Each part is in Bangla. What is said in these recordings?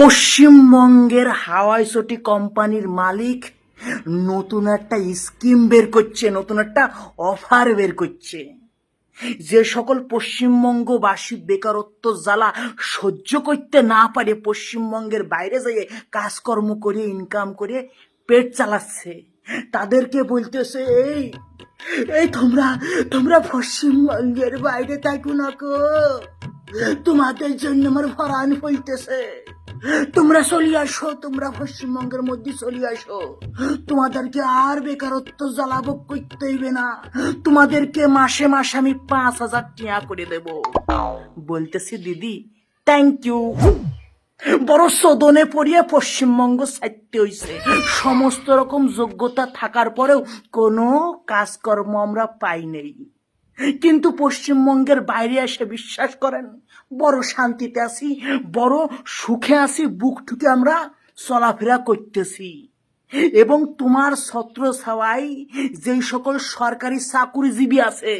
পশ্চিমবঙ্গের হাওয়াই চটি কোম্পানির মালিক নতুন একটা স্কিম বের করছে, নতুন একটা অফার বের করছে। যে সকল পশ্চিমবঙ্গবাসী বেকারত্ব জ্বালা সহ্য করতে না পারে, পশ্চিমবঙ্গের বাইরে যেয়ে কাজকর্ম করে ইনকাম করে পেট চালাচ্ছে, তাদেরকে বলতেছে, এই এই তোমরা তোমরা পশ্চিমবঙ্গের বাইরে থাকো না কো তোমাদের জন্য আমার ভরান হইতেছে। তোমরা চলে আসো, তোমরা পশ্চিমবঙ্গের মধ্যে চলে আসো। তোমাদেরকে আর বেকারত্ব জ্বালাবো করতে হইবে না। তোমাদেরকে মাসে মাসে আমি পাঁচ হাজার টিয়া করে দেব। বলতেছি, দিদি থ্যাংক ইউ বড় সদনে পড়িয়ে পশ্চিমবঙ্গ ছাড়তে হইছে। সমস্ত রকম যোগ্যতা থাকার পরেও কোনো কাজকর্ম আমরা পাই নেই। কিন্তু পশ্চিমবঙ্গের বাইরে এসে বিশ্বাস করেন, বড় শান্তিতে আছি, বড় সুখে আছি বুক ঠুকে আমরা চলাফেরা করতেছি। এবং তোমার ছত্র ছাওয়াই যেই সকল সরকারি চাকুরিজীবী আছে,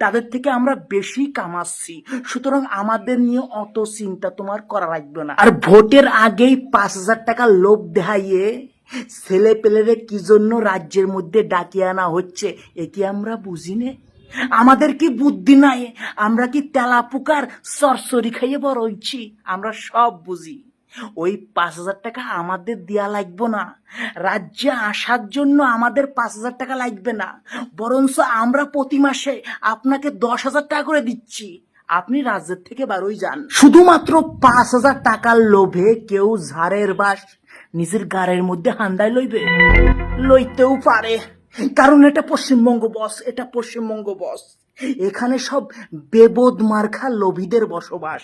তাদের থেকে আমরা বেশি কামাচ্ছি। সুতরাং আমাদের নিয়ে অত চিন্তা তোমার করা লাগবে না। আর ভোটের আগেই পাঁচ হাজার টাকা লোভ দেখাইয়ে ছেলে পেলেরে কি জন্য রাজ্যের মধ্যে ডাকিয়ে আনা হচ্ছে, এ কি আমরা বুঝি নে? আমাদের কি বুদ্ধি নাই? আমরা কি তেলা পোকার সরসরি খাইয়ে বড় হইছি? আমরা সব বুঝি। ওই পাঁচ হাজার টাকা আমাদের দেয়া লাগবে না। রাজ্যে আসার জন্য আমাদের পাঁচ হাজার টাকা লাগবে না। বরঞ্চ আমরা প্রতি মাসে আপনাকে দশ হাজার টাকা করে দিচ্ছি। আপনি রাজ্যের থেকে বারোই যান। শুধুমাত্র পাঁচ হাজার টাকার লোভে কেউ ঝাড়ের বাস নিজের গাড়ের মধ্যে হান্দায় লইবে। লইতেও পারে। কারণ এটা পশ্চিমবঙ্গ বস এটা পশ্চিমবঙ্গ বস। এখানে সব বেবদ মার্খা লোভীদের বসবাস।